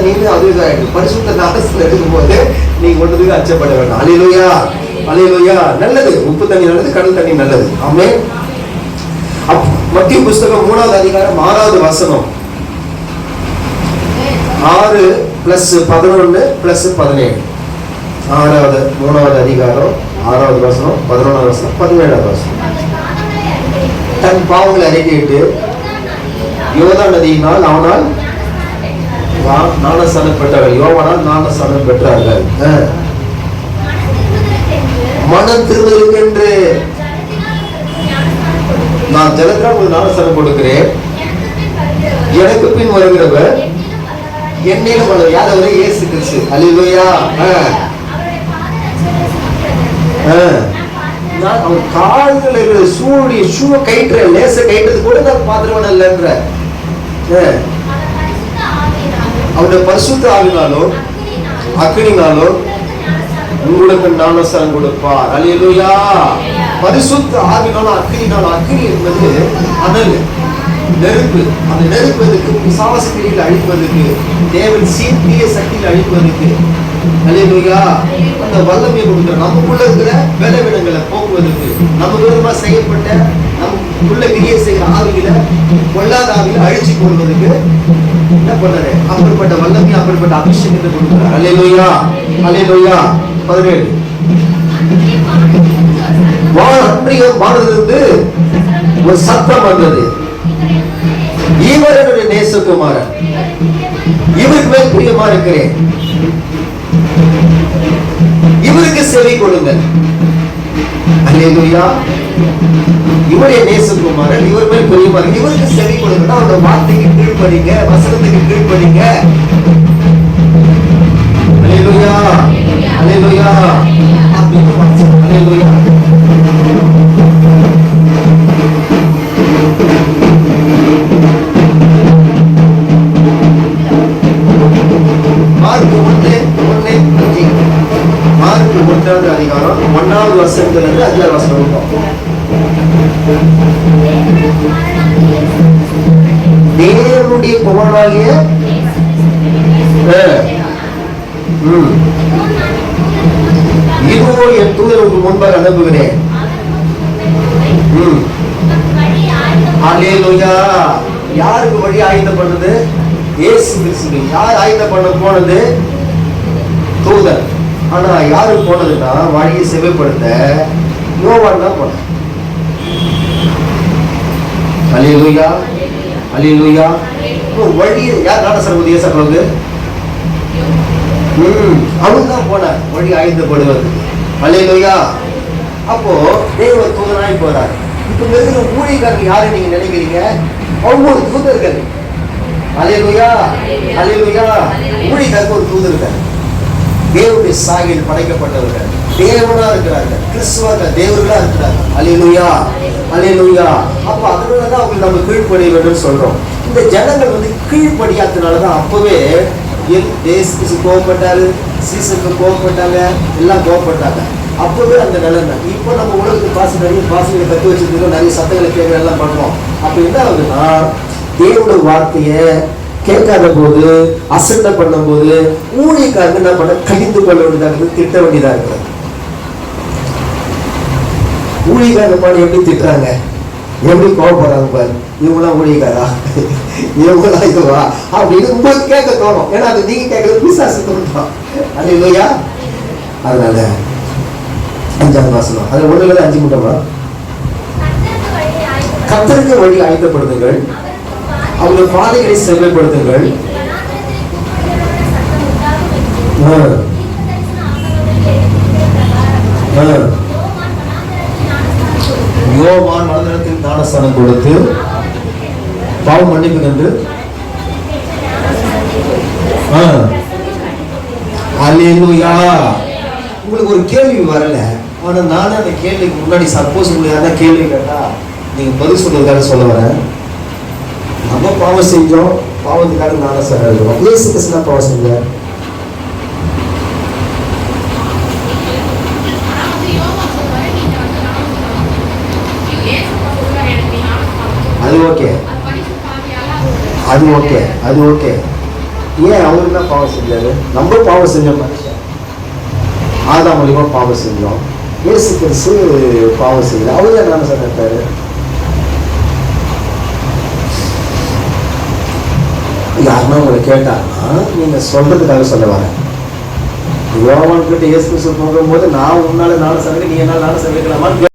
தண்ணின்னு அது இதாகிடும் பரிசுத்த நாசத்தில் இருக்கும்போது நீங்க ஒன்றுக்கு அச்சப்பட வேண்டாம். அலையிலுயா அலையிலுயா. நல்லது. உப்பு தண்ணி நல்லது கடல் தண்ணி நல்லது. ஆமே மத்திய புஸ்தகம் மூணாவது அதிகாரம் ஆறாவது வசனம். ஆறு பிளஸ் பதினொன்று பிளஸ் பதினேழு. ஆறாவது மூணாவது அதிகாரம் ஆறாவது வசனம் பதினொன்றாவது வசனம் பதினேழாவது வசனம். தன் பாவங்களை அறிக்கையிட்டு யோதா நதியினால் அவனால் ஞானஸ்தானம் பெற்றார்கள் யோவானால் ஞானஸ்தானம் பெற்றார்கள். ஆ. மனம் திருவருக்கென்று நான் ஜலத்தினால் ஞானஸ்தானம் கொடுக்கிறேன். எனக்கு பின் வருகிறவர் என்னிலும் வளர் யாதவரே இயேசு கிறிஸ்து. ஆ. நான் அவன் கால்கள் இருக்கிற சூடி ஷூ கைட்டுற லேச கைட்டது கூட நான் பாத்திரவன் இல்லைன்ற. அவருடைய பரிசுத்த ஆவினாலோ அக்கினினாலோ உங்களுக்கு ஞானஸ்தானம் கொடுப்பார். அலையலுயா பரிசுத்த ஆவினாலும் அக்கினினாலும் அக்னி என்பது அனல் நெருப்பு. அந்த நெருப்பு எதுக்கு? பிசாசு கிரியில் அழிப்பதற்கு தேவன் சீர்திய சக்தியில் அழிப்பதற்கு. அலையலுயா அந்த வல்லமையை கொடுக்குற நமக்குள்ள இருக்கிற வேலை விடங்கள் போக்குவதற்கு நம்ம விதமா செய்யப்பட்ட நமக்குள்ள கிரியை செய்கிற ஆவிகளை பொல்லாத ஆவிகளை அழிச்சு கொள்வதற்கு என்ன பண்ணாரு? அப்படிப்பட்ட வல்லமை அப்படிப்பட்ட அபிஷேகத்தை கொடுக்குறாரு. அலே லோயா அலே லோயா பதினேழு வானதிலிருந்து ஒரு சத்தம் வந்தது. இவர் என்னுடைய நேசகுமாரன். இவருக்கு மேல் பிரியமா இருக்கிறேன். இவருக்கு செவி கொடுங்கள். அல்லேலூயா. இவருடைய நேசகுமாரன் இவர் மேல் பிரியமா இருக்கு இவருக்கு செவி கொடுங்கன்னா அந்த வார்த்தைக்கு கீழ்ப்படிங்க வசனத்துக்கு கீழ்ப்படிங்க அல்லேலூயா. அல்லேலூயா. அப்படின்னு. அல்லேலூயா. ஒன்றாவது அதிகாரம் ஒன்னாவது வருஷத்துல இருந்து அஞ்சாவது வருஷம் இருக்கும் தேவனுடைய குமாரனாகிய ஆ, ம், இதோ என் தூதருக்கு முன்பாக அனுப்புகிறேன். யாருக்கு வழி ஆயுதம் பண்ணது கிறிஸ்து யார் ஆயுதம் பண்ண போனது? தூதர். ஆனா யாரு போனதுன்னா வழியை செவைப்படுத்த யோவான் தான் போனேன் அலி லூயா அலி லூயா வழி யார் நாடசரபதி ஏசப்படுறது ம் அவன் தான் போனார். வழி ஆயுதப்படுவது அலிலுயா அப்போ தேவ தூதனாய் போறார். இப்போ இருக்கிற ஊழியக்காரங்க யாரு நீங்க நினைக்கிறீங்க? ஒவ்வொரு தூதர்கள். அலையலுயா அலையலுயா ஊழியக்காரங்க ஒரு தூதர்கள் தேவனுடைய சாகில் படைக்கப்பட்டவர்கள். தேவனா இருக்கிறார்கள். கிறிஸ்துவர்கள் தேவர்களா இருக்கிறார்கள். அலிலுயா அலிலுயா அப்ப அதனாலதான் அவங்களுக்கு நம்ம கீழ்ப்படிய வேண்டும் சொல்றோம். இந்த ஜனங்கள் வந்து கீழ்ப்படியாதனால தான் அப்பவே தேசத்துக்கு கோவப்பட்டாரு சீசனுக்கு கோவப்பட்டாங்க எல்லாம் கோவப்பட்டாங்க. அப்பவே அந்த நிலைமை. இப்போ நம்ம உலகத்துக்கு பாசம் நிறைய பாசங்களை கத்து வச்சிருக்கோம் நிறைய சத்தங்களை கேட்க எல்லாம் பண்றோம் அப்ப என்ன ஆகுதுன்னா தேவனோட வார்த்தையை கேட்காத போது அசட்டை பண்ணும்போது ஊழியக்காரங்க என்ன பண்ண கடிந்து கொள்ள வேண்டியதாக இருக்குது திட்ட வேண்டியதாக இருக்கிறது. ஊழியக்காரங்க பாடி எப்படி திட்டுறாங்க? எப்படி கோவப்படுறாங்க பாரு. இவங்களாம் ஊழியக்காரா இவங்களாம் இதுவா? அப்படின்னு உங்களுக்கு கேட்க தோணும். ஏன்னா அது நீங்க கேட்கறது விசாசம் தோணும் அது இல்லையா? அதனால அஞ்சாவது வாசனம். அது ஒண்ணுல அஞ்சு முட்டமா? கத்தருக்கு வழி ஆயுதப்படுத்துங்கள் அவங்க பாதைகளை செம்மைப்படுத்துங்கள். ஆ, ஆ. யோவான் மனதிடத்தில் ஞானஸ்தானம் கொடுத்து பாவம் மன்னிப்பு கண்டு ஆ. உங்களுக்கு ஒரு கேள்வி வரல. ஆனா நானும் அந்த கேள்விக்கு முன்னாடி சப்போஸ் உங்களுக்கு யாரா கேள்வி கேட்டா நீங்க பதில் சொல்றதுக்காக சொல்ல வரேன். நம்ம பாவம் செஞ்சோம். பாவத்துக்காக நானும் சார் எழுதுவோம் ஏசு கிருஷ்ணா பாவம் செஞ்சார் அது ஓகே. அது ஓகே. அது ஓகே. ஏன் அவரு தான் பாவம் செஞ்சாரு? நம்ம பாவம் செஞ்சோம் மனுஷன். ஆதாம் மூலியமா பாவம் செஞ்சோம். இயேசு கிறிஸ்து பாவம் செய்யல. அவர் தான் என்ன சொன்னாரு யாருன்னா உங்களை கேட்டாங்கன்னா நீங்க சொல்றதுக்காக சொல்ல வரேன். யோவான் கிட்ட இயேசு போகும்போது நான் உன்னால நானும் சமைக்க நீ என்னால் நானும் சமைக்கலாமான்னு